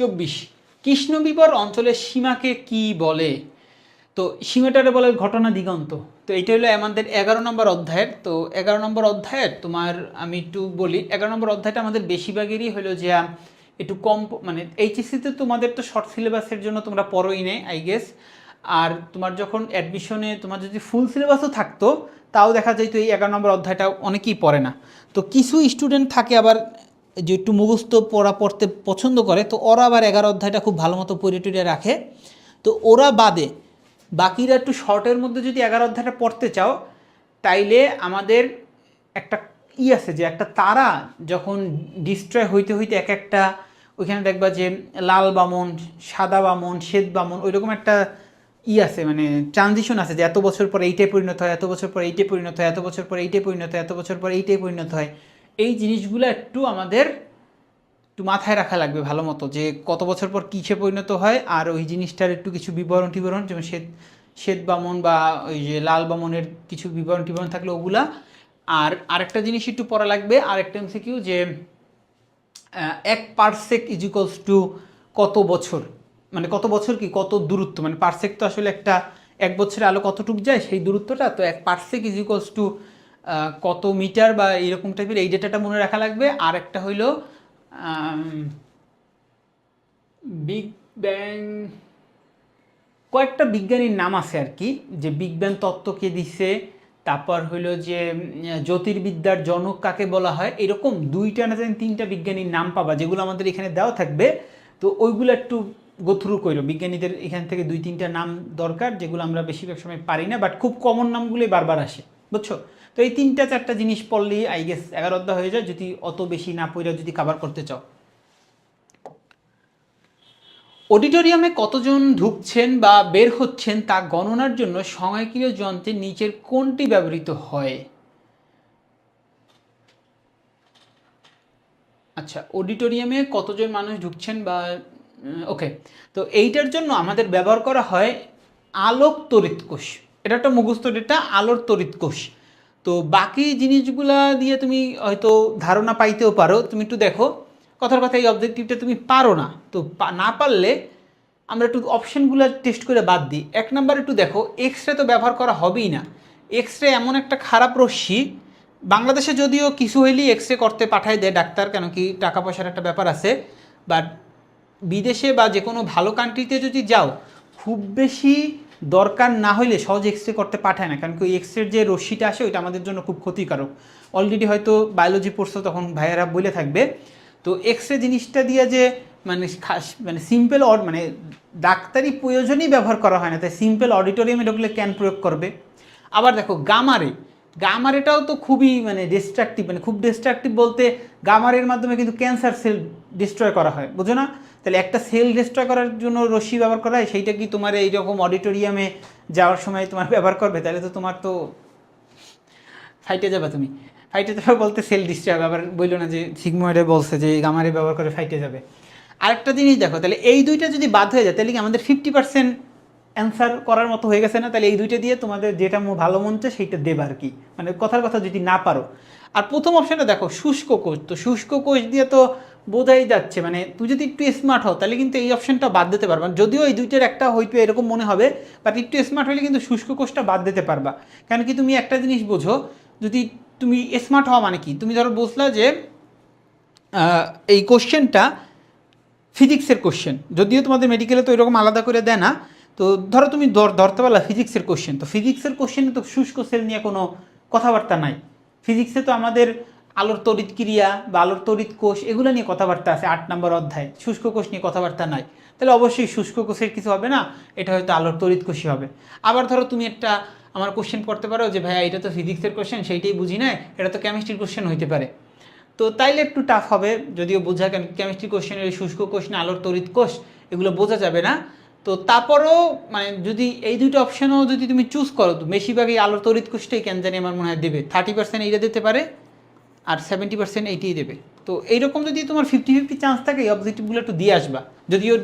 চব্বিশ। কৃষ্ণবিবর অঞ্চলের সীমাকে কি বলে? তো সীমাটারে বলে ঘটনা দিগন্ত। তো এটা হলো আমাদের এগারো নম্বর অধ্যায়ের। তো এগারো নম্বর অধ্যায়ের তোমার আমি একটু বলি, এগারো নম্বর অধ্যায়টা আমাদের বেশিরভাগেরই হলো যে, একটু কম মানে এইচএসসিতে তোমাদের তো শর্ট সিলেবাসের জন্য তোমরা পড়োই নেই আই গেস আর তোমার যখন অ্যাডমিশনে তোমার যদি ফুল সিলেবাসও থাকতো, তাও দেখা যায় তো এই এগারো নম্বর অধ্যায়টা অনেকেই পড়ে না। তো কিছু স্টুডেন্ট থাকে আবার যে একটু মুখস্থ পড়া পড়তে পছন্দ করে, তো ওরা আবার এগারো অধ্যায়টা খুব ভালো মতো পড়ে টুড়ে রাখে। তো ওরা বাদে, বাকিরা একটু শর্টের মধ্যে যদি এগারো অধ্যায়টা পড়তে চাও, তাইলে আমাদের একটা ই আছে যে, একটা তারা যখন ডিস্ট্রয় হইতে হইতে এক একটা, ওইখানে দেখবা যে লাল বামন, সাদা বামন, শ্বেত বামন, ওইরকম একটা ই আছে মানে ট্রানজিশন আছে যে এত বছর পর এইটাই পরিণত হয়, এত বছর পর এইটাই পরিণত হয়, এত বছর পর এইটাই পরিণত হয়, এত বছর পর এইটাই পরিণত হয়। এই জিনিসগুলো একটু আমাদের একটু মাথায় রাখা লাগবে ভালো মতো, যে কত বছর পর কিসে পরিণত হয় আর ওই জিনিসটার একটু কিছু বিবরণ টিবরণ, যেমন শ্বেত শ্বেত বামন বা ওই যে লাল বামনের কিছু বিবরণ টিবরণ থাকলে ওগুলা। আর আরেকটা জিনিস একটু পড়া লাগবে, আরেকটা এমসিকিউ যে এক পারসেক ইজিকলস টু কত বছর? মানে কত বছর কি, কত দূরত্ব? মানে পারসেক তো আসলে একটা এক বছরে আলো কতটুক যায়, সেই দূরত্বটা, তো এক পারসেক ইজিকলস টু কত মিটার বা এরকম টাইপের এই ডেটাটা মনে রাখা লাগবে। আর একটা হইল বিগ ব্যাং কয়েকটা বিজ্ঞানীর নাম আছে আর কি, যে বিগ ব্যাং তত্ত্ব কে দিছে, তারপর হইল যে জ্যোতির্বিদ্যার জনক কাকে বলা হয়, এরকম দুইটা না জানি তিনটা বিজ্ঞানীর নাম পাবা, যেগুলো আমাদের এখানে দেওয়া থাকবে। তো ওইগুলো একটু গোথ্রু করো বিজ্ঞানীদের এখান থেকে দুই তিনটা নাম দরকার, যেগুলো আমরা বেশিরভাগ সময় পারি না বাট খুব কমন নামগুলোই বারবার আসে। বুঝছ? তো এই তিনটা, চারটা জিনিস পড়লেই আই গেস এগারো অধ্যায় হয়ে যায়। যদি অত বেশি না পড়ে, যদি কাভার করতে চাও। অডিটোরিয়ামে কতজন ঢুকছেন বা বের হচ্ছেন তা গণনার জন্য সংখ্যাকীয় যন্ত্রের নিচের কোনটি ব্যবহৃত হয়? আচ্ছা অডিটোরিয়ামে কতজন মানুষ ঢুকছেন বা ওকে তো এইটার জন্য আমাদের ব্যবহার করা হয় আলোক তড়িৎ কোষ এটা একটা মুখস্থ ডেটা আলোর তড়িৎ কোষ। তো বাকি জিনিসগুলা দিয়ে তুমি হয়তো ধারণা পাইতেও পারো। তুমি একটু দেখো, কথার কথা এই অবজেক্টিভটা তুমি পারো না। তো না পারলে আমরা একটু অপশানগুলো টেস্ট করে বাদ দিই। এক নাম্বার একটু দেখো এক্স রে তো ব্যবহার করা হবেই না। এক্স রে এমন একটা খারাপ রশ্মি। বাংলাদেশে যদিও কিছু হইলেই এক্স রে করতে পাঠায় দেয় ডাক্তার, কেন কি টাকা পয়সার একটা ব্যাপার আছে। বাট বিদেশে বা যে কোনো ভালো কান্ট্রিতে যদি যাও, খুব বেশি দরকার না হইলে সহজ এক্স রে করতে পাঠায় না, কারণ কি এক্স রের যে রশ্মিটা আসে ওইটা আমাদের জন্য খুব ক্ষতিকারক। অলরেডি হয়তো বায়োলজি পড়ছো, তখন ভাইয়েরা বলে থাকবে। তো এক্স রে জিনিসটা দিয়ে যে মানে খাস মানে সিম্পল অড মানে ডাক্তারি প্রয়োজনই ব্যবহার করা হয় না, তাই সিম্পল অডিটোরিয়ামে ঢুকলে ক্যান প্রয়োগ করবে? আবার দেখো গামারে গামারেটাও তো খুবই মানে ডিস্ট্রাকটিভ মানে খুব ডিস্ট্রাকটিভ বলতে গামারের মাধ্যমে কিন্তু ক্যান্সার সেল ডিস্ট্রয় করা হয়, বুঝো না? তাহলে একটা সেল ডিস্ট্রয় করার জন্য রশ্মি ব্যবহার করা হয়? সেইটা কি তোমার এইরকম অডিটোরিয়ামে যাওয়ার সময় তোমার ব্যবহার করবে? তাহলে তো তোমার তো ফাইটে যাবে তুমি। ফাইটে যাবে বলতে সেল ডিস্ট্রয় আবার বলল না যে সিগময়েডে বলছে যে গামারে ব্যবহার করে ফাইটে যাবে। আরেকটা জিনিস দেখো, তাহলে এই দুইটা যদি বাদ হয়ে যায়, তাহলে কি আমাদের ফিফটি পার্সেন্ট অ্যান্সার করার মতো হয়ে গেছে না? তাহলে এই দুইটা দিয়ে তোমাদের যেটা ভালো মন চায়, সেইটা দেবে আর কি। মানে কথার কথা যদি না পারো। আর প্রথম অপশানটা দেখো, শুষ্ক কোষ। তো শুষ্ক কোষ দিয়ে তো বোঝাই যাচ্ছে মানে তুই যদি একটু স্মার্ট হও, তাহলে কিন্তু এই অপশানটা বাদ দিতে পারবা। যদিও এই দুইটার একটা হয়তো এরকম মনে হবে বাট একটু স্মার্ট হলে কিন্তু শুষ্ক কোষটা বাদ দিতে পারবা। কারণ কি তুমি একটা জিনিস বোঝো, যদি তুমি স্মার্ট হওয়া মানে কি? তুমি ধরো বুঝলা যে এই কোশ্চেনটা ফিজিক্সের কোশ্চেন যদিও তোমাদের মেডিকেলে তো এরকম আলাদা করে দেয় না, তো ধরো তুমি ধর- ধরতে পারলা ফিজিক্সের কোশ্চেন তো ফিজিক্সের কোশ্চেনে তো শুষ্ক সেল নিয়ে কোনো কথাবার্তা নাই। ফিজিক্সে তো আমাদের আলোর তড়িৎ ক্রিয়া বা আলোর তড়িৎ কোষ, এগুলো নিয়ে কথাবার্তা আছে আট নম্বর অধ্যায়। শুষ্ক কোষ নিয়ে কথাবার্তা নাই তাহলে অবশ্যই শুষ্ক কোষের কিছু হবে না, এটা হয়তো আলোর তড়িৎ কোষই হবে। আবার ধরো তুমি একটা আমার কোশ্চেন পড়তে পারো যে, ভাইয়া, এটা তো ফিজিক্সের কোশ্চেন সেইটাই বুঝি না এটা তো কেমিস্ট্রির কোশ্চেন হইতে পারে। তো তাইলে একটু টাফ হবে, যদিও বোঝা কেন কেমিস্ট্রি কোশ্চেনের শুষ্ক কোষ না আলোর তড়িৎ কোষ, এগুলো বোঝা যাবে না। তো তারপরও মানে যদি এই দুটো অপশনও যদি তুমি চুজ করো, তো বেশিরভাগই আলোর তড়িৎ কোষটাই কেন জানি আমার মনে হয় দেবে। থার্টি পার্সেন্ট এইটা দিতে পারে। আর সেভেন্টি পার্সেন্ট এইটিই দেবে। তো এইরকম যদি তোমার ফিফটি ফিফটি চান্স থাকে, এই অবজেক্টিভগুলো একটু দিয়ে আসবা। যদিও